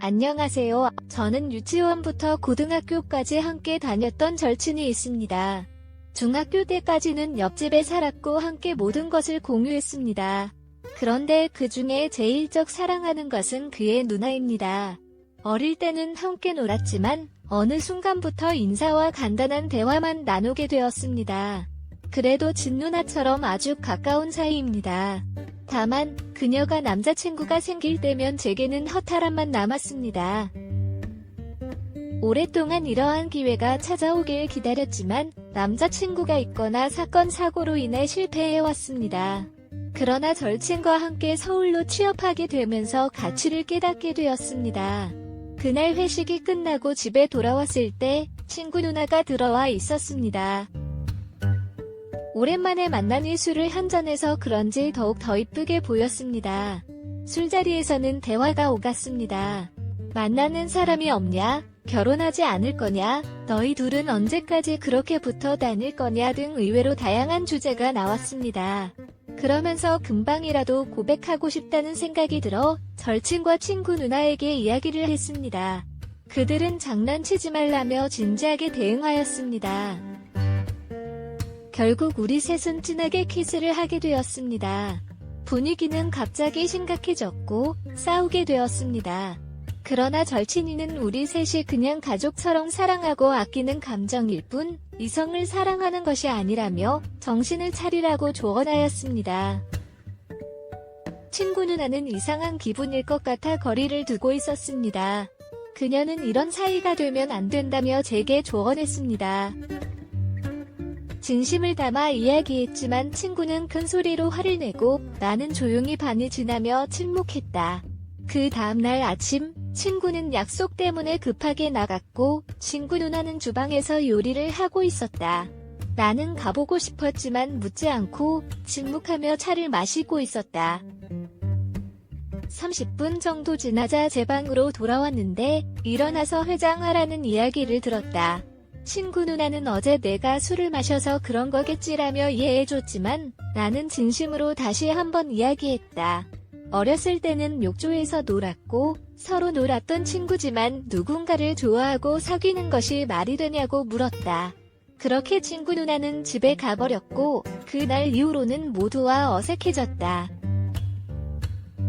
안녕하세요. 저는 유치원부터 고등학교까지 함께 다녔던 절친이 있습니다. 중학교 때까지는 옆집에 살았고 함께 모든 것을 공유했습니다. 그런데 그 중에 제일적 사랑하는 것은 그의 누나입니다. 어릴 때는 함께 놀았지만 어느 순간부터 인사와 간단한 대화만 나누게 되었습니다. 그래도 진누나처럼 아주 가까운 사이입니다. 다만 그녀가 남자친구가 생길 때면 제게는 허탈함만 남았습니다. 오랫동안 이러한 기회가 찾아오길 기다렸지만 남자친구가 있거나 사건 사고로 인해 실패해왔습니다. 그러나 절친과 함께 서울로 취업하게 되면서 가치를 깨닫게 되었습니다. 그날 회식이 끝나고 집에 돌아왔을 때 친구 누나가 들어와 있었습니다. 오랜만에 만나니 술을 한 잔해서 그런지 더욱 더 이쁘게 보였습니다. 술자리에서는 대화가 오갔습니다. 만나는 사람이 없냐? 결혼하지 않을 거냐? 너희 둘은 언제까지 그렇게 붙어 다닐 거냐 등 의외로 다양한 주제가 나왔습니다. 그러면서 금방이라도 고백하고 싶다는 생각이 들어 절친과 친구 누나에게 이야기를 했습니다. 그들은 장난치지 말라며 진지하게 대응하였습니다. 결국 우리 셋은 진하게 키스를 하게 되었습니다. 분위기는 갑자기 심각해졌고 싸우게 되었습니다. 그러나 절친이는 우리 셋이 그냥 가족처럼 사랑하고 아끼는 감정일 뿐 이성을 사랑하는 것이 아니라며 정신을 차리라고 조언하였습니다. 친구 누나는 이상한 기분일 것 같아 거리를 두고 있었습니다. 그녀는 이런 사이가 되면 안 된다며 제게 조언했습니다. 진심을 담아 이야기했지만 친구는 큰 소리로 화를 내고 나는 조용히 반이 지나며 침묵했다. 그 다음날 아침 친구는 약속 때문에 급하게 나갔고 친구 누나는 주방에서 요리를 하고 있었다. 나는 가보고 싶었지만 묻지 않고 침묵하며 차를 마시고 있었다. 30분 정도 지나자 제 방으로 돌아왔는데 일어나서 회장하라는 이야기를 들었다. 친구 누나는 어제 내가 술을 마셔서 그런 거겠지라며 이해해줬지만 나는 진심으로 다시 한번 이야기했다. 어렸을 때는 욕조에서 놀았고 서로 놀았던 친구지만 누군가를 좋아하고 사귀는 것이 말이 되냐고 물었다. 그렇게 친구 누나는 집에 가버렸고 그날 이후로는 모두와 어색해졌다.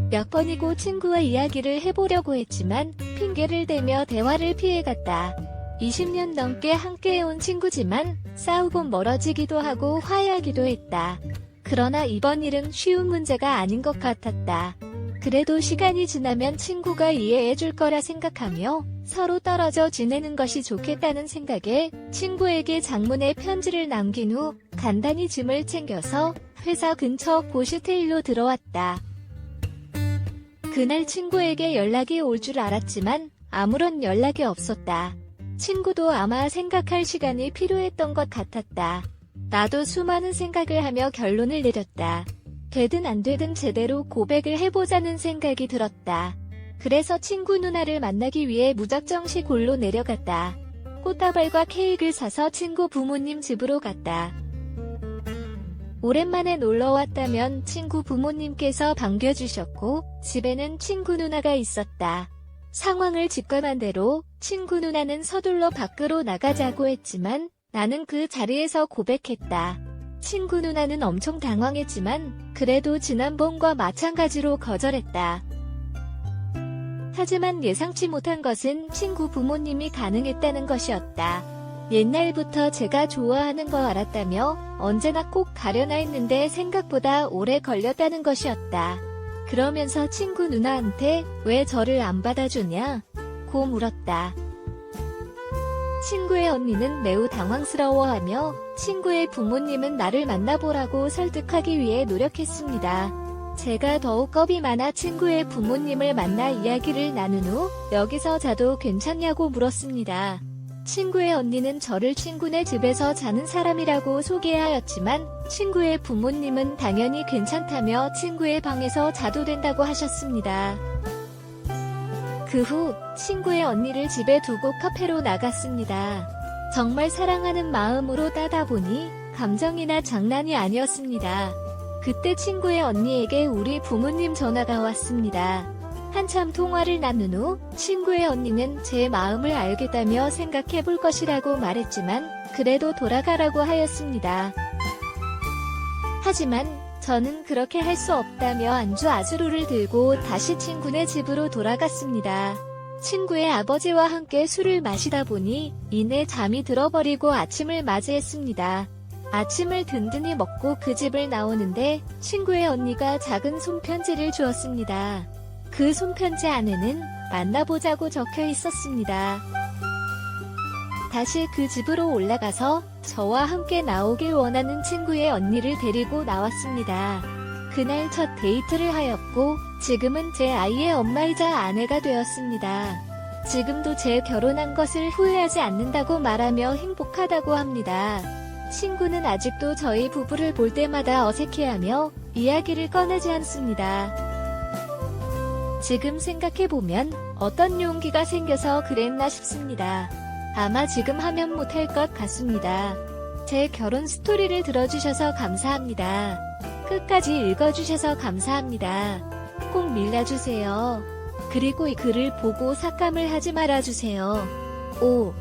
몇 번이고 친구와 이야기를 해보려고 했지만 핑계를 대며 대화를 피해갔다. 20년 넘게 함께해온 친구지만 싸우고 멀어지기도 하고 화해하기도 했다. 그러나 이번 일은 쉬운 문제가 아닌 것 같았다. 그래도 시간이 지나면 친구가 이해해 줄 거라 생각하며 서로 떨어져 지내는 것이 좋겠다는 생각에 친구에게 장문의 편지를 남긴 후 간단히 짐을 챙겨서 회사 근처 보시테일로 들어왔다. 그날 친구에게 연락이 올 줄 알았지만 아무런 연락이 없었다. 친구도 아마 생각할 시간이 필요했던 것 같았다. 나도 수많은 생각을 하며 결론을 내렸다. 되든 안 되든 제대로 고백을 해보자는 생각이 들었다. 그래서 친구 누나를 만나기 위해 무작정 시골로 내려갔다. 꽃다발과 케이크를 사서 친구 부모님 집으로 갔다. 오랜만에 놀러 왔다면 친구 부모님께서 반겨주셨고 집에는 친구 누나가 있었다. 상황을 직감한 대로 친구 누나는 서둘러 밖으로 나가자고 했지만 나는 그 자리에서 고백했다. 친구 누나는 엄청 당황했지만 그래도 지난번과 마찬가지로 거절했다. 하지만 예상치 못한 것은 친구 부모님이 가능했다는 것이었다. 옛날부터 제가 좋아하는 거 알았다며 언제나 꼭 가려나 했는데 생각보다 오래 걸렸다는 것이었다. 그러면서 친구 누나한테 왜 저를 안 받아주냐? 고 물었다. 친구의 언니는 매우 당황스러워하며 친구의 부모님은 나를 만나보라고 설득하기 위해 노력했습니다. 제가 더욱 겁이 많아 친구의 부모님을 만나 이야기를 나눈 후 여기서 자도 괜찮냐고 물었습니다. 친구의 언니는 저를 친구네 집에서 자는 사람이라고 소개하였지만 친구의 부모님은 당연히 괜찮다며 친구의 방에서 자도 된다고 하셨습니다. 그 후 친구의 언니를 집에 두고 카페로 나갔습니다. 정말 사랑하는 마음으로 따다 보니 감정이나 장난이 아니었습니다. 그때 친구의 언니에게 우리 부모님 전화가 왔습니다. 한참 통화를 나눈 후 친구의 언니는 제 마음을 알겠다며 생각해 볼 것이라고 말했지만 그래도 돌아가라고 하였습니다. 하지만 저는 그렇게 할 수 없다며 안주 아즈루를 들고 다시 친구네 집으로 돌아갔습니다. 친구의 아버지와 함께 술을 마시다 보니 이내 잠이 들어버리고 아침을 맞이했습니다. 아침을 든든히 먹고 그 집을 나오는데 친구의 언니가 작은 손편지를 주었습니다. 그 손편지 안에는 만나보자고 적혀 있었습니다. 다시 그 집으로 올라가서 저와 함께 나오길 원하는 친구의 언니를 데리고 나왔습니다. 그날 첫 데이트를 하였고 지금은 제 아이의 엄마이자 아내가 되었습니다. 지금도 제 결혼한 것을 후회하지 않는다고 말하며 행복하다고 합니다. 친구는 아직도 저희 부부를 볼 때마다 어색해하며 이야기를 꺼내지 않습니다. 지금 생각해보면 어떤 용기가 생겨서 그랬나 싶습니다. 아마 지금 하면 못할 것 같습니다. 제 결혼 스토리를 들어주셔서 감사합니다. 끝까지 읽어주셔서 감사합니다. 꼭 밀라주세요. 그리고 이 글을 보고 삭감을 하지 말아주세요. 5.